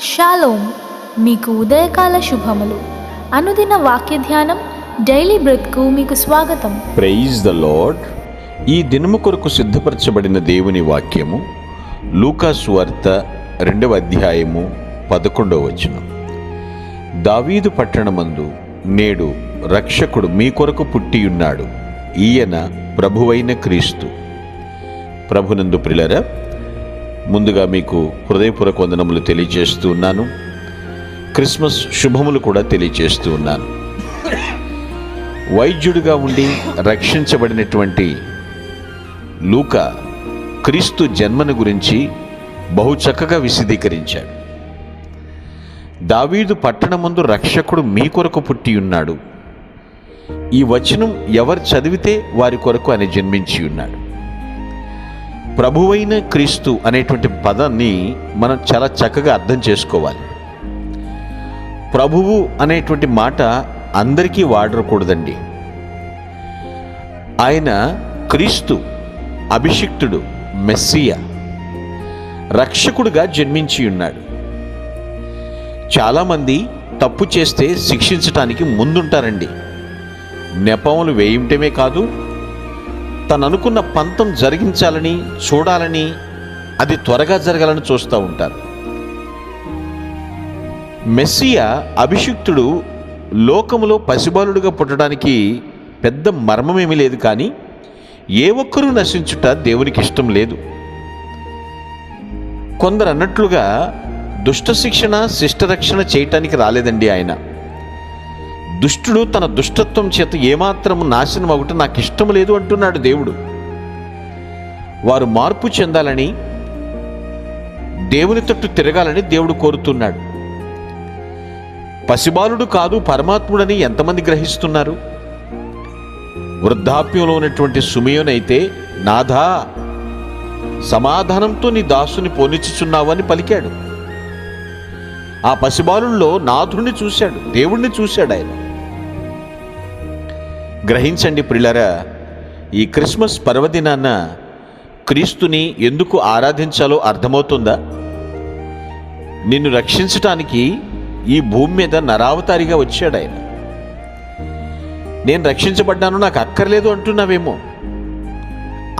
Shalom మీకు ఉదయకాల శుభములు. అనుదిన వాక్య ధ్యానం డైలీ బ్రెత్కు మీకు స్వాగతం. Praise the lord. ఈ దినము కొరకు సిద్ధపరచబడిన దేవుని వాక్యము లూకాసు వార్త రెండవ అధ్యాయము పదకొండవ వచనం. దావీదు పట్టణమందు నేడు రక్షకుడు మీ కొరకు పుట్టియున్నాడు. ఈయన ప్రభువైన క్రీస్తు. ప్రభునందు ప్రిలరా ముందుగా మీకు హృదయపూర్వక వందనములు తెలియజేస్తూ ఉన్నాను. క్రిస్మస్ శుభములు కూడా తెలియజేస్తూ ఉన్నాను. వైద్యుడిగా ఉండి రక్షించబడినటువంటి లూక క్రీస్తు జన్మను గురించి బహు చక్కగా విశదీకరించాడు. దావీదు పట్టణమందు రక్షకుడు మీ కొరకు పుట్టి ఉన్నాడు. ఈ వచనం ఎవరు చదివితే వారి కొరకు ఆయన జన్మించి ఉన్నాడు. ప్రభువైన క్రీస్తు అనేటువంటి పదాన్ని మనం చాలా చక్కగా అర్థం చేసుకోవాలి. ప్రభువు అనేటువంటి మాట అందరికీ వాడకూడదండి ఆయన క్రీస్తు అభిషిక్తుడు మెస్సియా రక్షకుడుగా జన్మించి ఉన్నాడు. చాలామంది తప్పు చేస్తే శిక్షించటానికి ముందుంటారండి. నెపములు వేయటమే కాదు తను అనుకున్న పంతం జరిగించాలని చూడాలని అది త్వరగా జరగాలని చూస్తూ ఉంటారు. మెస్సియా అభిషిక్తుడు లోకములో పసిబాలుడుగా పుట్టడానికి పెద్ద మర్మమేమీ లేదు కానీ ఏ ఒక్కరూ నశించుట దేవునికి ఇష్టం లేదు. కొందరు అన్నట్లుగా దుష్ట శిక్షణ శిష్టరక్షణ చేయటానికి రాలేదండి ఆయన. దుష్టుడు తన దుష్టత్వం చేత ఏమాత్రం నాశనం అవ్వటం నాకు ఇష్టం లేదు అంటున్నాడు దేవుడు. వారు మార్పు చెందాలని దేవుని తట్టు తిరగాలని దేవుడు కోరుతున్నాడు. పసిబాలుడు కాదు పరమాత్ముడని ఎంతమంది గ్రహిస్తున్నారు? వృద్ధాప్యంలో ఉన్నటువంటి సుమయోనైతే నాథా సమాధానంతో నీ దాసుని పోనిచ్చుచున్నావని పలికాడు. ఆ పసిబాలుల్లో నాథుడిని చూశాడు దేవుణ్ణి చూశాడు ఆయన. గ్రహించండి ప్రిలరా ఈ క్రిస్మస్ పర్వదినాన క్రీస్తుని ఎందుకు ఆరాధించాలో అర్థమవుతుందా? నిన్ను రక్షించటానికి ఈ భూమి మీద నరావతారిగా వచ్చాడు ఆయన. నేను రక్షించబడ్డాను నాకు అక్కర్లేదు అంటున్నావేమో.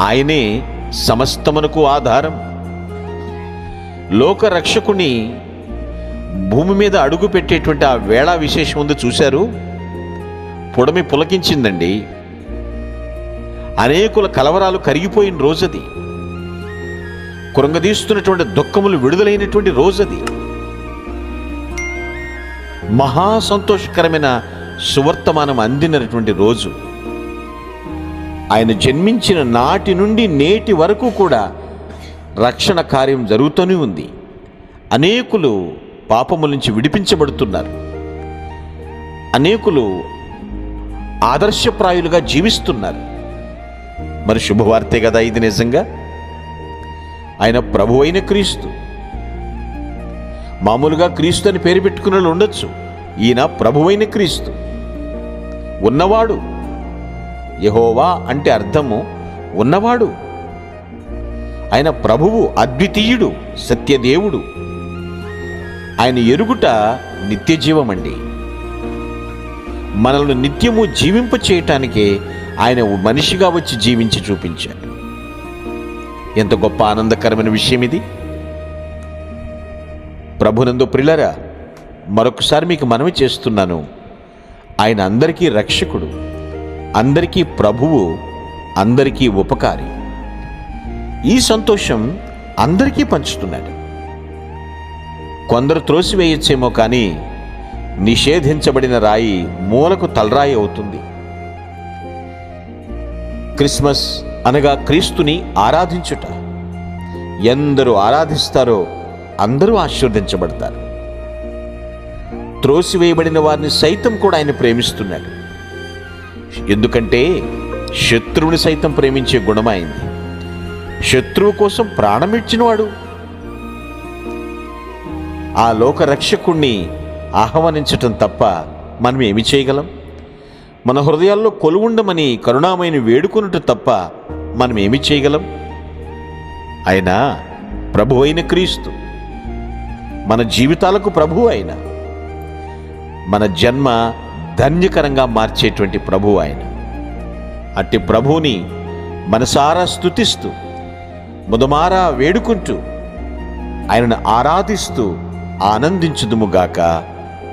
ఆయనే సమస్తమునకు ఆధారం. లోక రక్షకుని భూమి మీద అడుగు పెట్టేటువంటి ఆ వేళా విశేషం ఉంది చూశారు? పొడమి పులకించిందండి. అనేకుల కలవరాలు కరిగిపోయిన రోజది. కృంగదీస్తున్నటువంటి దుఃఖములు విడుదలైనటువంటి రోజది. మహా సంతోషకరమైన సువర్తమానం అందినటువంటి రోజు. ఆయన జన్మించిన నాటి నుండి నేటి వరకు కూడా రక్షణ కార్యం జరుగుతూనే ఉంది. అనేకులు పాపముల నుంచి విడిపించబడుతున్నారు. అనేకులు ఆదర్శప్రాయులుగా జీవిస్తున్నారు. మరి శుభవార్తే కదా ఇది నిజంగా? ఆయన ప్రభు అయిన క్రీస్తు. మామూలుగా క్రీస్తు అని పేరు పెట్టుకున్న ఉండొచ్చు. ఈయన ప్రభువైన క్రీస్తు. ఉన్నవాడు. యహోవా అంటే అర్థము ఉన్నవాడు. ఆయన ప్రభువు అద్వితీయుడు సత్యదేవుడు. ఆయన ఎరుగుట నిత్యజీవమండి. అండి మనల్ని నిత్యము జీవింప చేయటానికే ఆయన మనిషిగా వచ్చి జీవించి చూపించాడు. ఎంత గొప్ప ఆనందకరమైన విషయం ఇది. ప్రభునందు ప్రిలరా మరొకసారి మీకు మనవి చేస్తున్నాను. ఆయన అందరికీ రక్షకుడు అందరికీ ప్రభువు అందరికీ ఉపకారి. ఈ సంతోషం అందరికీ పంచుతున్నాడు. కొందరు త్రోసివేయచ్చేమో కానీ నిషేధించబడిన రాయి మూలకు తలరాయి అవుతుంది. క్రిస్మస్ అనగా క్రీస్తుని ఆరాధించుట. ఎందరు ఆరాధిస్తారో అందరూ ఆశీర్వదించబడతారు. త్రోసివేయబడిన వారిని సైతం కూడా ఆయన ప్రేమిస్తున్నాడు. ఎందుకంటే శత్రువుని సైతం ప్రేమించే గుణమైంది శత్రువు కోసం ప్రాణమిచ్చినవాడు ఆ లోక రక్షకుణ్ణి ఆహ్వానించటం తప్ప మనం ఏమి చేయగలం? మన హృదయాల్లో కొలువుండమని కరుణామయని వేడుకొనుట తప్ప మనం ఏమి చేయగలం? ఆయన ప్రభు అయిన క్రీస్తు మన జీవితాలకు ప్రభు ఆయన మన జన్మ ధన్యకరంగా మార్చేటువంటి ప్రభు ఆయన. అట్టి ప్రభువుని మనసారా స్తుతిస్తూ ముదమారా వేడుకుంటూ ఆయనను ఆరాధిస్తూ ఆనందించుదుముగాక